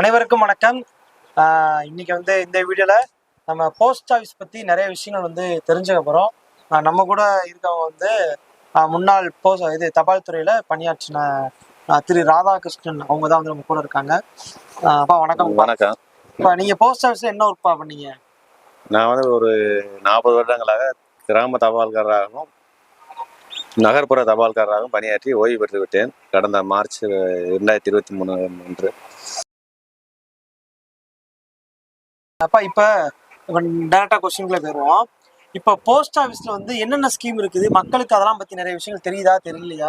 அனைவருக்கும் வணக்கம். இன்னைக்கு வந்து இந்த வீடியோல நம்ம போஸ்ட் ஆஃபீஸ் பத்தி நிறைய விஷயங்கள் வந்து தெரிஞ்சுக்க ஆஹ் நம்ம கூட இருக்கவங்க வந்து முன்னாள் போஸ்ட் இது தபால் துறையில பணியாற்றின திரு ராதாகிருஷ்ணன் அவங்க தான் வந்து நம்ம கூட இருக்காங்க. அப்பா வணக்கம் வணக்கம். இப்போ நீங்க போஸ்ட் ஆஃபீஸ்ல என்ன ஒர்க்பா பண்ணீங்க? நான் வந்து ஒரு நாற்பது வருடங்களாக கிராம தபால்காரராகவும் நகர்ப்புற தபால்காரராகவும் பணியாற்றி ஓய்வு பெற்று விட்டேன் கடந்த மார்ச் இரண்டாயிரத்தி இருபத்தி மூணு அன்று. அப்பா இப்போ இப்போ டேரக்டா கொஸ்டின்குள்ள போயிடுவோம் இப்போ போஸ்ட் ஆஃபீஸ்ல வந்து என்னென்ன ஸ்கீம் இருக்குது? மக்களுக்கு அதெல்லாம் பத்தி நிறைய விஷயங்கள் தெரியுதா தெரியலையா?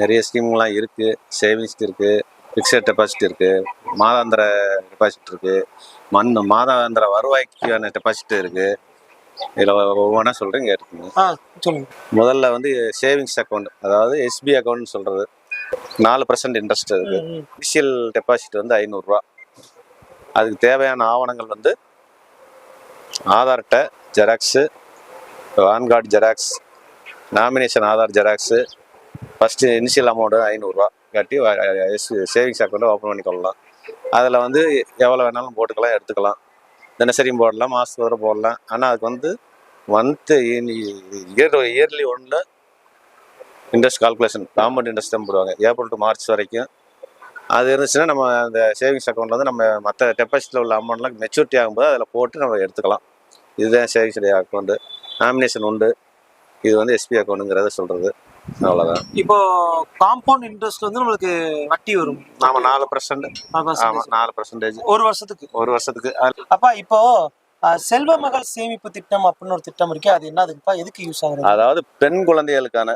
நிறைய ஸ்கீம்லாம் இருக்குது சேவிங்ஸ் இருக்குது ஃபிக்ஸட் டெபாசிட் இருக்குது மாதாந்திர டெபாசிட் இருக்குது மண் மாதாந்திர வருவாய்க்கான டெபாசிட் இருக்குது இதில் ஒவ்வொன்றா சொல்கிறேன் கேட்டுக்கோங்க. ஆ சொல்லுங்க. முதல்ல வந்து சேவிங்ஸ் அக்கௌண்ட் அதாவது எஸ்பி அக்கௌண்ட்னு சொல்கிறது நாலு பர்சன்ட் இன்ட்ரெஸ்ட் இருக்குது. இனிஷியல் டெபாசிட் வந்து ஐநூறுரூவா அதுக்கு தேவையான ஆவணங்கள் வந்து ஆதார் அட்டை xerox PAN card xerox nomination Aadhaar xerox first initial amount ஐநூறுரூவா கட்டி சேவிங்ஸ் அக்கௌண்ட்டை ஓப்பன் பண்ணிக்கொள்ளலாம் அதில் வந்து எவ்வளோ வேணாலும் போட்டுக்கலாம் எடுத்துக்கலாம். தினசரியும் போடலாம் மாதத்துக்கு தடவை போடலாம். ஆனால் அதுக்கு வந்து மந்த்து இயர் இயர்லி ஒன்றில் இன்ட்ரெஸ்ட் கால்குலேஷன் கவர்மெண்ட் இன்ட்ரெஸ்ட் தான் போடுவாங்க. ஏப்ரல் டு மார்ச் வரைக்கும் அது இருந்துச்சுன்னா நம்ம அந்த சேவிங்ஸ் அக்கௌண்ட்ல வந்து நம்ம மற்ற டெபாசிட்டில் உள்ள அமௌண்ட்லாம் மெச்சூரிட்டி ஆகும்போது அதில் போட்டு நம்ம எடுத்துக்கலாம். இதுதான் சேவிங்ஸ் அக்கௌண்ட்டு நாமினேஷன் உண்டு. இது வந்து எஸ்பி அக்கௌண்ட்டுங்கிறத சொல்கிறது அவ்வளோதான் இப்போ காம்பவுண்ட் இன்ட்ரெஸ்ட் வந்து நம்மளுக்கு வட்டி வரும். நாம நாலு பர்சன்ட். ஆமாம் நாலு பர்சன்டேஜ் ஒரு வருஷத்துக்கு. ஒரு வருஷத்துக்கு. அப்பா இப்போ செல்வ மகள் சேமிப்பு திட்டம் அப்படின்னு ஒரு திட்டம் இருக்கு அது என்னதுக்குப்பா எதுக்கு யூஸ் ஆகுது அதாவது பெண் குழந்தைகளுக்கான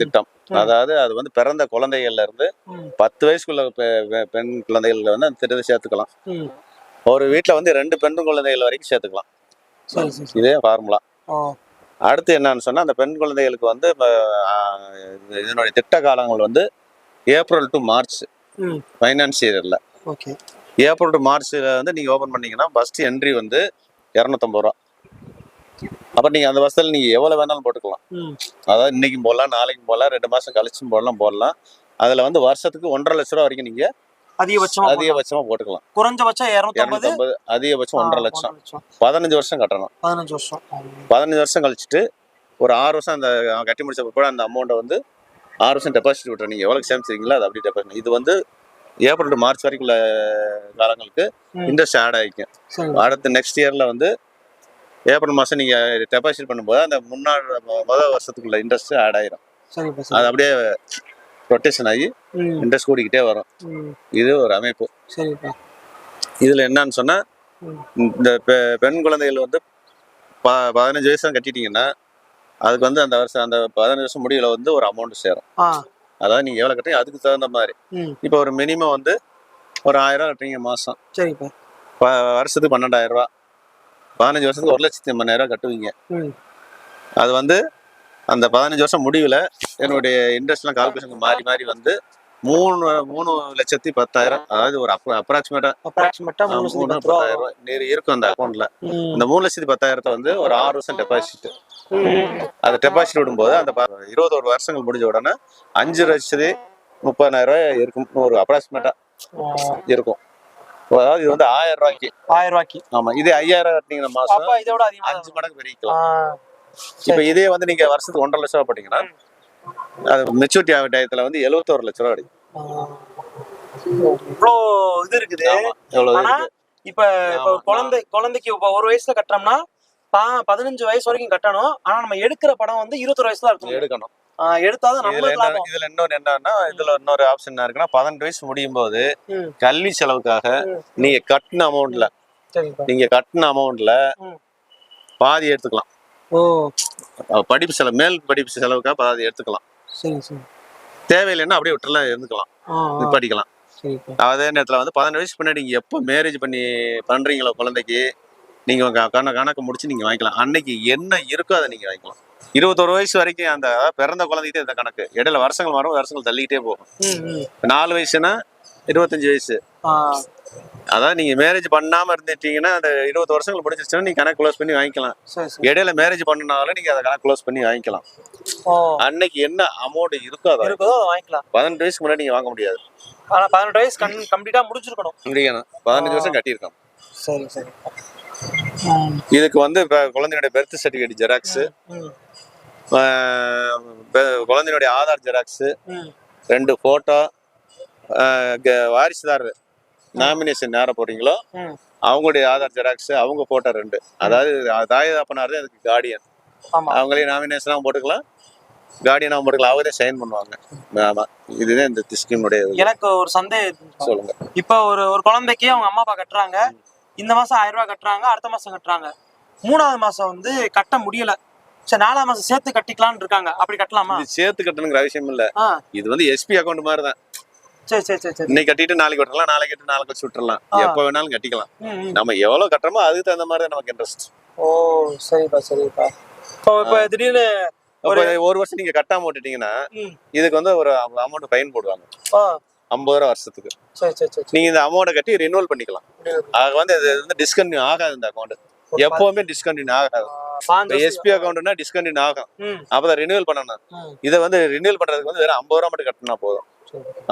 திட்டம். அதாவது அது வந்து பிறந்த குழந்தைகள்ல இருந்து பத்து வயசுக்குள்ள பெண் குழந்தைகள் வந்து அந்த திட்டத்தை சேர்த்துக்கலாம். ஒரு வீட்டில் வந்து ரெண்டு பெண் குழந்தைகள் வரைக்கும் சேர்த்துக்கலாம். சரி சரி சரி. இதே ஃபார்முலா. அடுத்து என்னன்னு சொன்னா அந்த பெண் குழந்தைகளுக்கு வந்து இதனுடைய திட்ட காலங்கள் வந்து ஏப்ரல் டு மார்ச் ஃபைனான்ஸ் இயர்ல. ஓகே. ஏப்ரல் டு மார்ச்ல வந்து நீங்க ஓபன் பண்ணீங்கன்னா ஃபர்ஸ்ட் என்ட்ரி வந்து இரநூத்தம்பது ரூபா. அப்ப நீங்க அந்த வருஷத்துல நீங்க எவ்வளவு வேணாலும் போட்டுக்கலாம். அதாவது இன்னைக்கும் போடலாம் நாளைக்கும் போடலாம் ரெண்டு மாசம் கழிச்சும் போடலாம் போடலாம். அதுல வந்து வருஷத்துக்கு ஒன்றரை லட்ச ரூபா வரைக்கும் நீங்க அதிகபட்சமா. அதிகபட்சமா போட்டுக்கலாம். குறைஞ்சபட்சம் இரநூத்தம்பது. அதிகபட்சம் ஒன்றரை லட்சம். பதினஞ்சு வருஷம் கட்டணும். பதினஞ்சு வருஷம். பதினஞ்சு வருஷம் கழிச்சுட்டு ஒரு ஆறு வருஷம் அந்த கட்டி முடிச்ச கூட அந்த அமௌண்ட்டை வந்து ஆறு வருஷம் டெபாசிட் விட்டுற நீங்கள் எவ்வளோ சேமிச்சிருக்கீங்களோ அது அப்படி டெபாசிட் இது வந்து ஏப்ரல் டு மார்ச் வரைக்கும் உள்ள காலங்களுக்கு. இன்ட்ரெஸ்ட் ஆட் ஆகிக்கும் அடுத்த நெக்ஸ்ட் இயரில் வந்து ஏப்ரல் மாதம் நீங்கள் டெபாசிட் பண்ணும்போது அந்த முன்னாள் முதல் வருஷத்துக்குள்ள இன்ட்ரெஸ்ட் ஆட் ஆயிரும். அது அப்படியே ரொட்டேஷன் ஆகி இன்ட்ரெஸ்ட் கூடிக்கிட்டே வரும். இது ஒரு அமைப்பு. சரிப்பா இதில் என்னன்னு சொன்னால் இந்த பெண் குழந்தைகள் வந்து ப பதினஞ்சு வயசு கட்டிட்டீங்கன்னா அதுக்கு வந்து அந்த வருஷம் அந்த பதினஞ்சு வருஷம் முடிவில் வந்து ஒரு அமௌண்ட் சேரும். அதாவது நீங்கள் எவ்வளோ கட்டுறீங்க அதுக்கு தகுந்த மாதிரி. இப்போ ஒரு மினிமம் வந்து ஒரு ஆயிரம் ரூபா கட்டுறீங்க மாதம் சரிப்பா வருஷத்துக்கு பன்னெண்டாயிரம் ரூபா பதினஞ்சு வருஷத்துக்கு ஒரு லட்சத்தி எண்பதாயிரம் கட்டுவீங்க. அது வந்து அந்த பதினஞ்சு வருஷம் முடிவில் என்னுடைய இன்ட்ரெஸ்ட்லாம் கால்குலேஷன் மாறி மாறி வந்து மூணு மூணு லட்சத்தி பத்தாயிரம். அதாவது ஒரு அப்ரா அப்ராக்சிமேட்டாக அப்ராக்சிமேட்டா மூணு பத்தாயிரம் நீர் இருக்கும் அந்த அக்கௌண்ட்ல இந்த மூணு லட்சத்தி பத்தாயிரத்தை வந்து ஒரு ஆறு வருஷம் டெபாசிட் அதை டெபாசிட் விடும்போது அந்த இருபத்தோரு வருஷங்கள் முடிஞ்ச உடனே அஞ்சு லட்சத்தி முப்பதாயிரம் ரூபாய் இருக்கும். ஒரு அப்ராக்சிமேட்டா இருக்கும். அதாவது இது வந்து ஆயிரம் ரூபாய்க்கு. ஆயிரம் ரூபாய்க்கு. ஆமா இதே ஐயாயிரம் கட்டினீங்கன்னா மாசம் இதோட அதிகமா அஞ்சு மடங்கு பெருகிக்கலாம் ஆ இப்ப இதே வந்து நீங்க வருஷத்துக்கு ஒன்றரை லட்சம் ரூபாய் போட்டீங்கன்னா அது மெச்சூரிட்டி ஆகிற டயத்துல வந்து எழுபத்தோரு லட்ச ரூபா கிடைக்கும். இவ்வளோ இது இருக்குது. ஆனா இப்ப. குழந்தை குழந்தைக்கு இப்ப ஒரு வயசுல கட்டுறோம்னா பதினஞ்சு வயசு வரைக்கும் கட்டணும். ஆனா நம்ம எடுக்கிற படம் வந்து இருபத்தொரு வயசுல இருக்கும் எடுக்கணும். எடுத்தாதான் நம்மளுக்கு இதுல இன்னொரு என்னன்னா இதுல இன்னொரு ஆப்ஷன் என்ன இருக்குன்னா பதினெட்டு வயசு முடியும் போது. கல்வி செலவுக்காக. நீங்க கட்டின அமௌண்ட்ல நீங்க கட்டின அமௌண்ட்ல. பாதி எடுத்துக்கலாம். படிப்பு செலவு மேல் படிப்பு செலவுக்காக பாதி எடுத்துக்கலாம். தேவையில்லைன்னா அப்படியே விட்டுலாம் இருந்துக்கலாம். படிக்கலாம். அதே நேரத்தில் வந்து பதினெட்டு வயசுக்கு பின்னாடி நீங்கள் எப்போ மேரேஜ் பண்ணி பண்ணுறீங்களோ குழந்தைக்கு நீங்கள் கண கணக்கு முடிச்சு நீங்கள் வாங்கிக்கலாம். அன்னைக்கு என்ன இருக்கோ அதை நீங்கள் வாங்கிக்கலாம். இருபத்தொரு வயசு வரைக்கும் அந்த பிறந்த குழந்தைகிட்டே இந்த கணக்கு. இடையில வருஷங்கள் வரும் வருஷங்கள் தள்ளிக்கிட்டே போகும். நாலு வயசுனா இருபத்தஞ்சு வயசு. ஆ, அதாவது நீங்கள் மேரேஜ் பண்ணாமல் இருந்துட்டீங்கன்னா அந்த இருபது வருஷங்கள் முடிஞ்சிருச்சுன்னா நீங்கள் கணக்கு க்ளோஸ் பண்ணி வாங்கிக்கலாம். இடையில மேரேஜ் பண்ணனாலும் நீங்கள் அதை கணக்கு க்ளோஸ் பண்ணி வாங்கிக்கலாம். அன்னைக்கு என்ன அமௌண்ட் இருக்கோ அதை வாங்கிக்கலாம். பதினெட்டு வயசுக்கு முன்னாடி நீங்கள் வாங்க முடியாது. ஆனா பதினெட்டு வயசு கண் கம்ப்ளீட்டா முடிச்சிருக்கணும் முடிக்கணும் பதினஞ்சு வருஷம் கட்டியிருக்கோம். சரி சரி. இதுக்கு வந்து இப்போ குழந்தையோட பெர்த் சர்டிஃபிகேட் ஜெராக்ஸ் ம் குழந்தையுடைய ஆதார் ஜெராக்ஸ் ரெண்டு போட்டோ வாரிசுதாரர். நாமினேஷன் யாரை போடுறீங்களோ அவங்களுடைய ஆதார் ஜெராக்ஸ் அவங்க போட்டோ ரெண்டு. அதாவது தாய் தாப்பனார் தான் அதுக்கு கார்டியன் ஆமா. அவங்களே நாமினேஷனாக போட்டுக்கலாம். கார்டியனாக போட்டுக்கலாம். அவரே சைன் பண்ணுவாங்க. ஆமா. இதுதான் இந்த ஸ்கீமுடைய எனக்கு ஒரு சந்தேகம் சொல்லுங்க. இப்போ ஒரு ஒரு குழந்தைக்கு அவங்க அம்மா அப்பா கட்டுறாங்க. இந்த மாசம் ஆயிரம் ரூபாய் கட்டுறாங்க. அடுத்த மாசம் கட்டுறாங்க. மூணாவது மாசம் வந்து கட்ட முடியல. சரி நாலாவது மாசம் சேர்த்து கட்டிக்கலாம்னு இருக்காங்க. அப்படி கட்டலாமா? சேர்த்து கட்டணுங்கிற அவசியம் இல்ல. இது வந்து எஸ்பி அக்கௌண்ட் மாதிரி தான் சரி சரி சரி இன்னைக்கு கட்டிட்டு நாளைக்கு விட்டுறலாம் நாளைக்கு கட்டி நாளைக்கு வச்சு விட்டுறலாம். எப்போ வேணாலும் கட்டிக்கலாம். நம்ம எவ்வளவு கட்டுறோமோ அதுக்கு தகுந்த மாதிரி நமக்கு இன்ட்ரெஸ்ட் ஓ சரிப்பா சரிப்பா. இப்போ இப்போ திடீர்னு அப்போ ஒரு வருஷம் நீங்க கட்டாம விட்டுட்டீங்கன்னா இதுக்கு வந்து ஒரு அமௌண்ட் ஃபைன் போடுவாங்க. ஐம்பது ரூபா வருஷத்துக்கு. சரி சரி நீங்க இந்த அமௌண்ட்டை கட்டி ரினுவல் பண்ணிக்கலாம். ஆக வந்து இது வந்து ஆகாது இந்த அக்கௌண்ட் எப்பவுமே டிஸ்கண்டினியூ ஆகாது. எஸ்பி அக்கௌண்ட்னா டிஸ்கண்டினியூ ஆகும். அப்பதான் ரினியூவல் பண்ணணும். இதை வந்து ரினியூவல் பண்றதுக்கு வந்து வெறும் ஐம்பது ரூபா மட்டும் கட்டினா போதும்.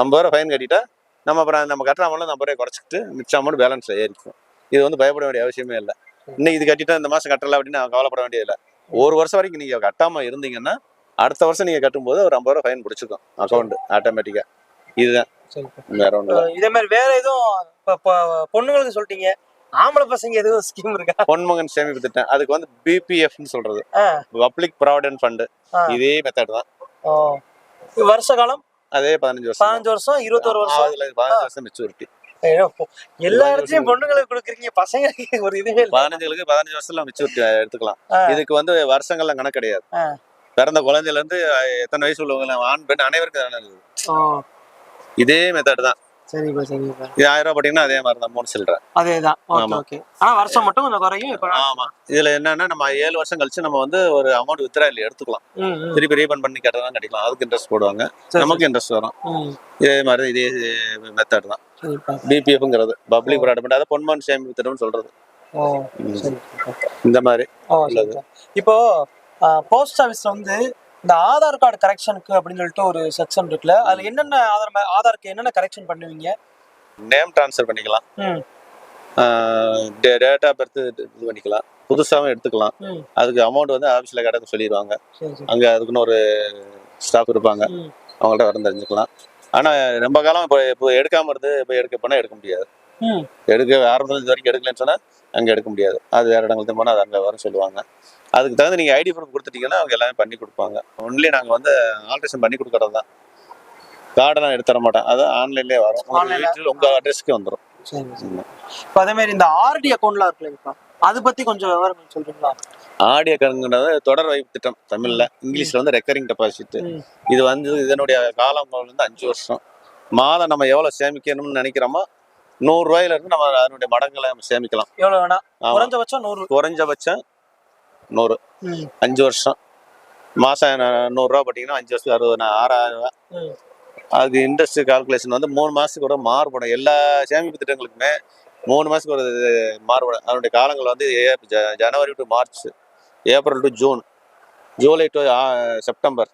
ஐம்பது ரூபா ஃபைன் கட்டிட்டா நம்ம அப்புறம் நம்ம கட்டுற அமௌண்ட் ஐம்பது ரூபாய் குறைச்சிட்டு மிச்ச அமௌண்ட் பேலன்ஸ் ஏறிக்கும் இது வந்து பயப்பட வேண்டிய அவசியமே இல்லை. இன்னும் இது கட்டிட்டா இந்த மாசம் கட்டல அப்படின்னு கவலைப்பட வேண்டியதில்லை ஒரு வருஷம் வரைக்கும் நீங்க கட்டாம இருந்தீங்கன்னா அடுத்த வருஷம் நீங்க கட்டும்போது ஒரு ஐம்பது ரூபா ஃபைன் பிடிச்சிக்கும் அக்கௌண்ட் ஆட்டோமேட்டிக்கா இதுதான். வேற ஒன்று இதே மாதிரி வேற எதுவும் பொண்ணுங்களுக்கு சொல்லிட்டீங்க. ஆம்பளை பசங்க எதுவும் ஸ்கீம் இருக்கா? பொன்மகன் சேமிப்பு திட்டம் அதுக்கு வந்து பிபிஎஃப்னு சொல்றது. Public provident fund. இதே மெத்தட் தான். வருஷ காலம்? அதே பதினஞ்சு வருஷம் பதினஞ்சு வருஷம் இருபத்தோரு வருஷம்? பதினஞ்சு வருஷம் மெச்சூரிட்டி எல்லா இடத்துலயும் பொண்ணுங்களுக்கு கொடுக்குறீங்க. பசங்களுக்கு ஒரு இதுவே பதினஞ்சுகளுக்கு பதினஞ்சு வருஷத்துல மெச்சூரிட்டி எடுத்துக்கலாம். இதுக்கு வந்து வருஷங்கள்லாம் கணக்கு கிடையாது. பிறந்த குழந்தையில இருந்து எத்தனை வயசு உள்ளவங்க ஆண் பெண் அனைவருக்கும் இதே? மெத்தட் தான். சரிப்பா சரிப்பா. இது ஆயிரம் ரூபாய் போட்டீங்கன்னா அதே மாதிரி தான் மூணு சில்லற. அதேதான். ஓகே ஆமா. ஓகே. ஆனா வருஷம் மட்டும் கொஞ்சம் குறையும் இப்ப ஆமா. இதுல என்னன்னா நம்ம ஏழு வருஷம் கழிச்சு நம்ம வந்து ஒரு அமௌண்ட் வித்ரா எடுத்துக்கலாம். ம், ம். திருப்பி ரீபன் பண்ணி கட்டதான் கட்டிக்கலாம். அதுக்கு இன்ட்ரெஸ்ட் போடுவாங்க. சரி, நமக்கு இன்ட்ரெஸ்ட் வரும். ம், இதே மாதிரி இதே மெத்தட் தான். சரிப்பா. பிபிஎஃப்ங்கிறது பப்ளிக் ப்ராடக்ட் அதை பொன்மான் சேமிப்பு திட்டம்னு சொல்றது. ஓ ம். சரிப்பா இந்த மாதிரி இப்போ போஸ்ட் ஆஃபீஸ்ல வந்து இந்த ஆதார் கார்டு கரெக்ஷனுக்கு அப்படின்னு சொல்லிட்டு ஒரு செக்ஷன் இருக்குல்ல அதுல என்னென்ன ஆதார் ஆதாருக்கு என்னென்ன கரெக்ஷன் பண்ணுவீங்க? நேம் ட்ரான்ஸ்ஃபர் பண்ணிக்கலாம். டேட் ஆஃப் பர்த் இது பண்ணிக்கலாம். புதுசாகவும் எடுத்துக்கலாம். அதுக்கு அமௌண்ட் வந்து ஆஃபீஸில் கிடக்கு சொல்லிடுவாங்க அங்கே அதுக்குன்னு ஒரு ஸ்டாஃப் இருப்பாங்க. அவங்கள்ட்ட வரம் தெரிஞ்சுக்கலாம். ஆனால் ரொம்ப காலம் இப்போ இப்போ எடுக்காமல் இருந்து இப்போ எடுக்க போனால் எடுக்க முடியாது. எடுக்க ஆரம்பத்தில் இது வரைக்கும் எடுக்கலன்னு சொன்னால் அங்கே எடுக்க முடியாது. அது வேறு இடங்களுக்கு போனால் அது அங்கே வரும் சொல்லுவாங்க. அதுக்கு தகுந்த நீங்கள் ஐடி ப்ரூஃப் கொடுத்துட்டீங்கன்னா அவங்க எல்லாமே பண்ணி கொடுப்பாங்க. ஒன்லி நாங்கள் வந்து ஆல்ட்ரேஷன் பண்ணி கொடுக்கறது தான் கார்டெல்லாம் எடுத்து தர மாட்டோம். அது ஆன்லைன்லேயே வரும். உங்க உங்கள் அட்ரஸ்க்கு வந்துடும் இப்போ அதே மாதிரி இந்த ஆர்டி அக்கௌண்ட்லாம் இருக்குல்லப்பா அது பத்தி கொஞ்சம் விவரம் சொல்றீங்களா? ஆடியோ கணக்குன்றது தொடர் வைப்பு திட்டம் தமிழ்ல. இங்கிலீஷ்ல வந்து ரெக்கரிங் டெபாசிட். இது வந்து இதனுடைய காலம் வந்து அஞ்சு வருஷம். மாதம் நம்ம எவ்வளவு சேமிக்கணும்னு நினைக்கிறோமோ நூறு ரூபாயில இருந்து நம்ம அதனுடைய மடங்களை நம்ம சேமிக்கலாம். எவ்வளவு வேணா. குறைஞ்சபட்சம் நூறு. குறைஞ்சபட்சம் நூறு. அஞ்சு வருஷம். மாசம் ந- நூறு ரூபா போட்டீங்கன்னா அஞ்சு வருஷம் அறுபது ஆறாயிரம் ரூபாய் ம். அதுக்கு இன்ட்ரெஸ்ட் கால்குலேஷன் வந்து மூணு மாசத்துக்கு கூட மாறுபடும். எல்லா சேமிப்பு திட்டங்களுக்குமே மூணு மாசத்துக்கு ஒரு மாறுபடும். அதனுடைய காலங்கள் வந்து January to March April to June July to September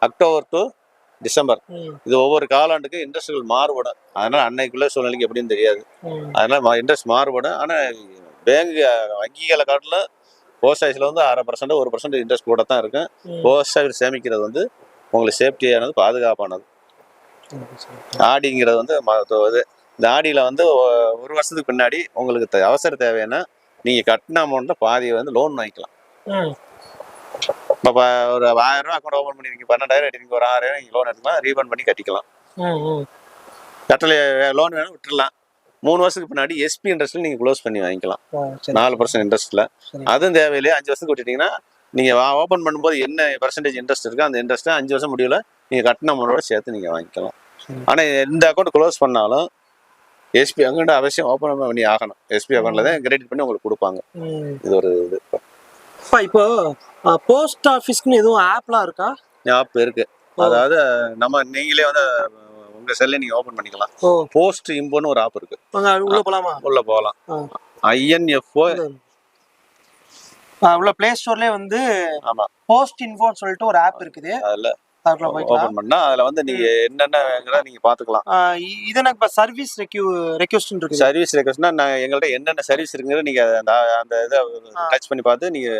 October to December. இது ஒவ்வொரு காலாண்டுக்கு இன்ட்ரெஸ்ட்கள் மாறுபடும். அதனால அன்னைக்குள்ள சூழ்நிலைக்கு எப்படின்னு தெரியாது. அதனால இன்ட்ரெஸ்ட் மாறுபடும். ஆனால் பேங்க் வங்கிகளை காட்டிலும் போஸ்ட் ஆஃபீஸில் வந்து அரை பர்சன்ட் ஒரு பர்சன்ட் இன்ட்ரெஸ்ட் கூட தான் இருக்கும். போஸ்ட் ஆஃபீஸ் சேமிக்கிறது வந்து உங்களுக்கு சேஃப்டியானது பாதுகாப்பானது. ஆடிங்கிறது வந்து இது. இந்த ஆடியில் வந்து ஒரு வருஷத்துக்கு பின்னாடி உங்களுக்கு அவசர தேவைன்னா நீங்கள் கட்டின அமௌண்ட்டில் பாதியை வந்து லோன் வாங்கிக்கலாம். இப்போ ஒரு ஆயிரம் ரூபா அக்கௌண்ட் ஓப்பன் பண்ணி நீங்கள் பன்னெண்டாயிரம் எடுத்தீங்க ஒரு ஆறாயிரம் நீங்கள் லோன் எடுக்கலாம் ரீஃபண்ட் பண்ணி கட்டிக்கலாம். கட்டல லோன் வேணும் விட்டுறலாம். மூணு வருஷத்துக்கு பின்னாடி எஸ்பி இன்ட்ரெஸ்ட்டில் நீங்கள் க்ளோஸ் பண்ணி வாங்கிக்கலாம். நாலு பர்சன்ட் இன்ட்ரெஸ்ட்டில் சரி. அதுவும் தேவையில்லையே அஞ்சு வருஷத்துக்கு விட்டுட்டீங்கன்னா நீங்கள் ஓப்பன் பண்ணும்போது என்ன பர்சன்டேஜ் இன்ட்ரெஸ்ட் இருக்கோ அந்த இன்ட்ரெஸ்ட்டை அஞ்சு வருஷம் முடியல நீங்கள் கட்டின அமௌண்டோட சேர்த்து நீங்கள் வாங்கிக்கலாம். ஆனால் இந்த அக்கௌண்ட் க்ளோஸ் பண்ணாலும் எஸ்பி அக்கௌண்ட் அவசியம் ஓப்பன் பண்ணி ஆகணும். எஸ்பி அக்கௌண்ட்ல தான் கிரெடிட் பண்ணி உங்களுக்கு கொடுப்பாங்க. இது ஒரு இது. அப்பா, இப்போ போஸ்ட் ஆஃபீஸ்க்குன்னு எதுவும் ஆப்லாம் இருக்கா? ஆப் இருக்கு. அதாவது நம்ம நீங்களே வந்து உங்க செல்ல நீங்க ஓபன் பண்ணிக்கலாம். போஸ்ட் இம்போன்னு ஒரு ஆப் இருக்கு. உள்ள போலாமா? உள்ள போகலாம். ஐஎன்எஃப்ஓ. உள்ள பிளே ஸ்டோர்லயே வந்து ஆமா. போஸ்ட் இன்ஃபோன்னு சொல்லிட்டு ஒரு ஆப் இருக்குது. அதுல ஓபன் பண்ணா அதுல வந்து நீங்க என்னென்ன நீங்க பாத்துக்கலாம் இது எனக்கு இப்போ சர்வீஸ் ரெக்யூ ரெக்வஸ்ட் இருக்குது. சர்வீஸ் ரெக்வஸ்ட்னா நான் எங்கள்ட்ட என்னென்ன சர்வீஸ் இருக்குங்கிறத நீங்க அந்த அந்த இதை. டச் பண்ணி பார்த்து நீங்க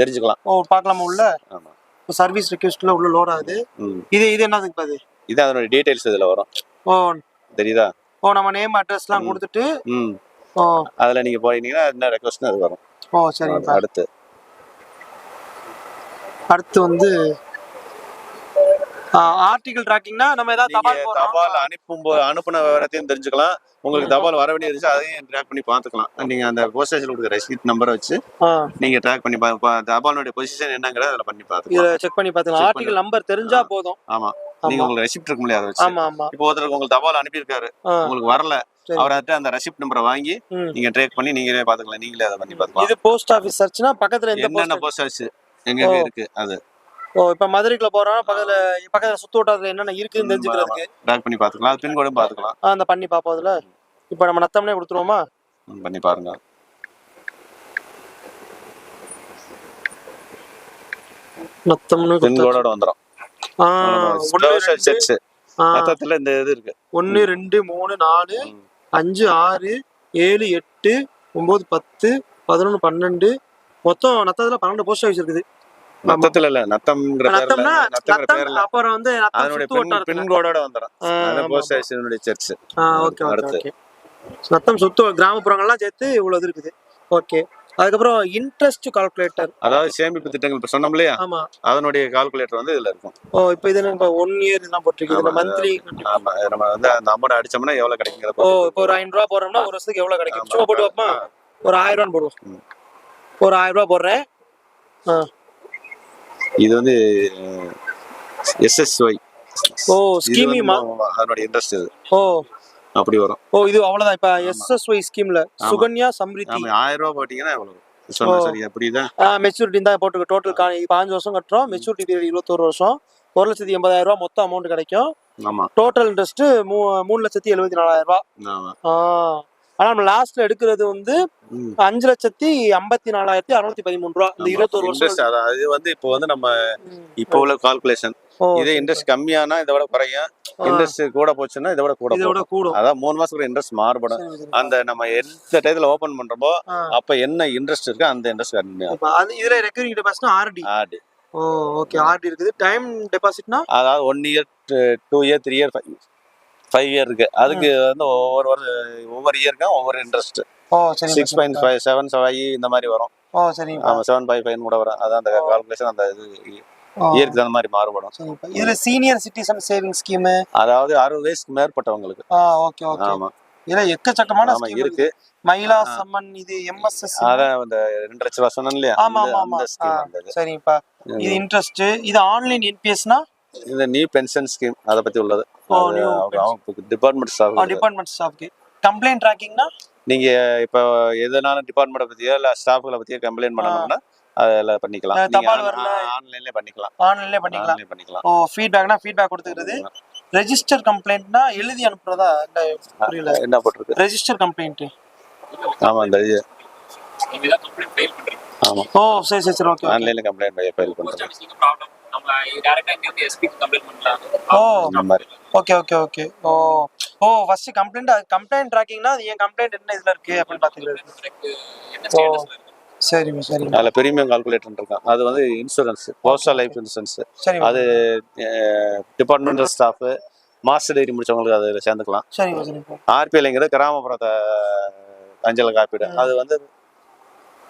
தெரிஞ்சுக்கலாம். ஓ பார்க்கலாமா உள்ள? ஆமா. சர்வீஸ் ரெக்வஸ்ட்ல உள்ள லோட் ஆகுது. இது இது என்னதுக்கு பாது இது அதனுடைய டீடைல்ஸ் இதுல வரும். ஓ தெரியுதா? ஓ நம்ம நேம் அட்ரஸ்லாம். கொடுத்துட்டு ம். ஓ. அதுல நீங்க போனீங்கன்னா என்ன ரெக்வஸ்ட்னு அது வரும். ஓ சரிங்கப்பா அடுத்து. அடுத்து வந்து ஆர்டிகல் ட்ராக்கிங்னா நம்ம ஏதாவது தபால் தபால் அனுப்பும் அனுப்புன விவரத்தையும் தெரிஞ்சுக்கலாம். உங்களுக்கு தபால் வர வேண்டிய இருந்துச்சு அதையும் ட்ராக் பண்ணி பார்த்துக்கலாம். நீங்க அந்த போஸ்ட் ஸ்டேஷன் கொடுக்குற ரெசிப்ட் நம்பரை வச்சு நீங்க ட்ராக் பண்ணி பா- தபாலுடைய பொசிஷன் என்னங்கிறத அதில் பண்ணி இதுல பார்த்துக்கலாம் செக் பண்ணி பார்த்துக்கலாம். Check ஆர்டிகல் நம்பர் தெரிஞ்சா போதும். ஆமா. நீங்க உங்களுக்கு ரெசிப்ட் இருக்க அதை வச்சு. ஆமா ஆமா. இப்போ ஒருத்தருக்கு உங்களுக்கு தபால் அனுப்பியிருக்காரு. உங்களுக்கு வரல. அவர்கிட்ட அந்த ரெசிப்ட் நம்பரை வாங்கி. நீங்க ட்ரேக் பண்ணி நீங்களே பாத்துக்கலாம் நீங்களே அதை பண்ணி பார்த்துக்கலாம். இது போஸ்ட் ஆபீஸ் சர்ச்னா பக்கத்துல என்னென்ன போஸ்ட் ஆச்சு எங்க. இருக்கு? அது. ஓ இப்ப மதுரைக்குள்ள போறோம். பக்கத்துல பக்கத்துல சுத்து வட்டாரத்துல என்னென்ன இருக்குன்னு தெரிஞ்சுக்கிறதுக்கு ட்ராக் பண்ணி பார்த்துக்கலாம் அது பின்கோடும் பார்த்துக்கலாம் ஆ, அந்த பண்ணி பாப்போம் அதுல இப்ப நம்ம நத்தம்னே கொடுத்துருவோமா? பண்ணி பாருங்க. நத்தம்னு பின்கோடோட வந்துடும் ஆ, மொத்தத்துல இந்த இது இருக்கு. ஒண்ணு ரெண்டு மூணு நாலு. அஞ்சு ஆறு ஏழு எட்டு ஒன்பது பத்து பதினொன்னு பன்னெண்டு. மொத்தம் நத்தத்துல பன்னெண்டு போஸ்ட் ஆஃபீஸ் இருக்குது. நத்தத்துல இல்ல நத்தம்ங்கிற பேர்ல அப்புறம் வந்து அதனுடைய பின் அதான் போஸ்ட். ஆஃபீஸினுடைய சர்ச் ஓகே ஓகே நத்தம் சுத்து கிராமப்புறங்கள்லாம் சேர்த்து இவ்வளவு இருக்குது. ஓகே. அதுக்கப்புறம் இன்ட்ரெஸ்ட் கால்குலேட்டர் அதாவது சேமிப்பு திட்டங்கள் இப்ப சொன்னோம் இல்லையா? ஆமா. அதனுடைய கால்குலேட்டர் வந்து இதுல இருக்கும். ஓ இப்போ இது நம்ம ஒன் இயர் தான் போட்டிருக்கு. ஆமா, மந்த்லி ஆமா நம்ம வந்து அந்த அமௌண்ட் அடிச்சோம்னா எவ்வளவு கிடைக்குங்கிறத ஓ. இப்போ ஒரு ஐநூறு ரூபா போடுறோம்னா ஒரு வருஷத்துக்கு எவ்வளவு கிடைக்கும்? சும்மா போட்டு வைப்போமா. ஒரு ஆயிரம் ரூபான்னு போடுவோம். ஒரு ஆயிரம் ரூபா போடுறேன். ஆ. இது வந்து எஸ்எஸ்ஒய் ஓ ஸ்கீமிமா அதனுடைய இன்ட்ரெஸ்ட் இது. ஓ. அப்படி வரும். ஓ இது அவ்வளவுதான். இப்ப எஸ்எஸ்ஒய் ஸ்கீம்ல சுகன்யா சம்ரித்தி. ஆமா ஆயிரம் ரூபாய் போட்டீங்கன்னா எவ்வளவு? மெச்சூரிட்டி தான். போட்டுக்க. டோட்டல் பாஞ்சு வருஷம் கட்டுறோம். மெச்சூரிட்டி பீரியட் இருபத்தோரு வருஷம். ஒரு லட்சத்தி எண்பதாயிரம் ரூபாய் மொத்தம் அமௌண்ட் கிடைக்கும். ஆமா. டோட்டல் இன்ட்ரெஸ்ட் மூணு லட்சத்தி எழுபத்தி நாலாயிரம் ரூபாய். ஆனா நம்ம லாஸ்ட்ல எடுக்கிறது வந்து. அஞ்சு லட்சத்தி ஐம்பத்தி நாலாயிரத்தி அறுநூத்தி பதிமூணு ரூபா இந்த. இருபத்தோரு வருஷம் இது வந்து இப்போ வந்து நம்ம. இப்போ உள்ள கால்குலேஷன் இதே இன்ட்ரெஸ்ட் கம்மியானா இதை விட குறையும். இன்ட்ரெஸ்ட் கூட போச்சுன்னா இதை விட கூட இதை விட போகும். கூடும் அதான் மூணு மாசத்துக்கு இன்ட்ரெஸ்ட் மாறுபடும். அந்த நம்ம எந்த டயத்துல ஓபன் பண்றோமோ ஆ. அப்ப என்ன இன்ட்ரெஸ்ட் இருக்கோ அந்த இன்ட்ரெஸ்ட் அது இதுல ரெக்கரிங் டெபாசிட்னா ஆர்டி ஆடு ஓ ஓகே ஆர்டி இருக்குது டைம் டெபாசிட்னா அதாவது one year two year three year five year இருக்கு. அதுக்கு வந்து ஒவ்வொரு வருஷம் ஒவ்வொரு இயருக்கும் ஒவ்வொரு இன்ட்ரெஸ்ட் ஓ சரி six point five seven five இந்த மாதிரி வரும். ஓ சரிப்பா ஆமா செவன் ஃபைவ் ஃபைவ் கூட வரும். அதான் அந்த கால்குலேஷன் அந்த இது இயருக்கு தகுந்த மாதிரி மாறுபடும். இதுல சீனியர் சிட்டிசன் சேவிங் ஸ்கீம் அதாவது அறுபது வயசுக்கு மேற்பட்டவங்களுக்கு. ஓகே ஓகே ஆமா. இதுல எக்கச்சக்கமான இருக்கு. ஆ. சம்மன் இது எம்எஸ்எஸ் அதான் அந்த ரெண்டு லட்சம் ரூபா சொன்னேன் இல்லையா? ஆமா ஆமா ஆமா. சரிப்பா இது இன்ட்ரெஸ்ட் இது ஆன்லைன் என்பிஎஸ்னா இந்த நியூ பென்ஷன் ஸ்கீம் அதை பத்தி உள்ளது. டிபார்ட்மெண்ட் ஸ்டாஃப் டிபார்ட்மெண்ட் ஸ்டாஃப்க்கு கம்ப்ளைண்ட் ட்ராக்கிங்னா நீங்க இப்போ எதனாலும் டிபார்ட்மெண்ட்டை பத்தியோ இல்ல ஸ்டாஃப்களை பத்தியோ கம்ப்ளைண்ட் பண்ணணும்னா அதில் பண்ணிக்கலாம். தபால் வரல. ஆன்லைன்லேயே பண்ணிக்கலாம். ஆன்லைன்லேயே பண்ணிக்கலாம். பண்ணிக்கலாம். ஓ ஃபீட்பேக்னா ஃபீட்பேக் கொடுத்துக்கிறது. ரெஜிஸ்டர் கம்ப்ளைண்ட்னா எழுதி அனுப்புறதா? இல்ல புரியல. என்ன போட்டிருக்கு? ரெஜிஸ்டர் கம்ப்ளைண்ட் ஆமா இந்த இது. நீங்க தான் கம்ப்ளைண்ட் ஃபைல் பண்றீங்க ஆமா. ஓ சரி சரி சரி. ஓகே ஆன்லைன்ல கம்ப்ளைண்ட் ஃபைல் ப்ராப்ளம் நம்ம டைரக்டா இங்க இருந்து எஸ்பி கம்ப்ளைண்ட் பண்ணலாம் ஓ. இந்த மாதிரி. ஓகே ஓகே ஓகே ஓ. ஓ ஃபர்ஸ்ட் கம்ப்ளைண்ட் கம்ப்ளைண்ட் ட்ராக்கிங்னா அது என் கம்ப்ளைண்ட் என்ன இதுல இருக்கு அப்படின்னு பாத்துக்கிறது என்ன ஸ்டேட்டஸ்ல இருக்கு? சரிங்க சரிங்க அதில் பிரீமியம் கால்குலேட்டர் இருக்கான் அது வந்து இன்சூரன்ஸ் போஸ்டல் லைஃப் இன்சூரன்ஸ் அது டிபார்ட்மெண்டல் ஸ்டாஃப் மாஸ்டர் டிகிரி முடிச்சவங்களுக்கு அதில் சேர்ந்துக்கலாம். ஆர்பிஎல்ங்கிறது கிராமப்புறத்தை அஞ்சல் காப்பீடு. அது வந்து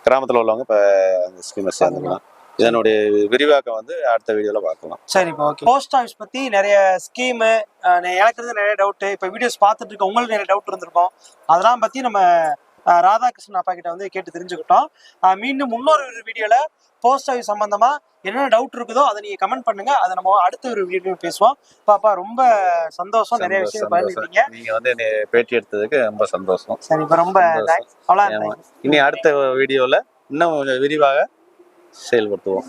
கிராமத்தில் உள்ளவங்க இப்போ அந்த ஸ்கீமை சேர்ந்துக்கலாம். இதனுடைய விரிவாக்கம் வந்து அடுத்த வீடியோவில் பார்க்கலாம். சரிப்பா ஓகே. போஸ்ட் ஆஃபீஸ் பத்தி நிறைய ஸ்கீமு எனக்கு இருந்து நிறைய டவுட் இப்போ வீடியோஸ் பார்த்துட்டு இருக்க உங்களுக்கு நிறைய டவுட் இருந்திருக்கும். அதெல்லாம் பத்தி நம்ம ராதாகிருஷ்ணன் அப்பா கிட்ட வந்து கேட்டு தெரிஞ்சுக்கிட்டோம். மீண்டும் இன்னொரு ஒரு வீடியோல போஸ்ட் ஆஃபீஸ் சம்பந்தமா என்னென்ன டவுட் இருக்குதோ அதை நீங்க கமெண்ட் பண்ணுங்க. அதை நம்ம அடுத்த ஒரு வீடியோ பேசுவோம். பாப்பா ரொம்ப சந்தோஷம். நிறைய விஷயம். பயந்துட்டீங்க நீங்க வந்து என்னை பேட்டி எடுத்ததுக்கு ரொம்ப சந்தோஷம். சரி இப்போ ரொம்ப அவ்வளோ. இனி அடுத்த வீடியோவில் இன்னும் விரிவாக செயல்படுத்துவோம்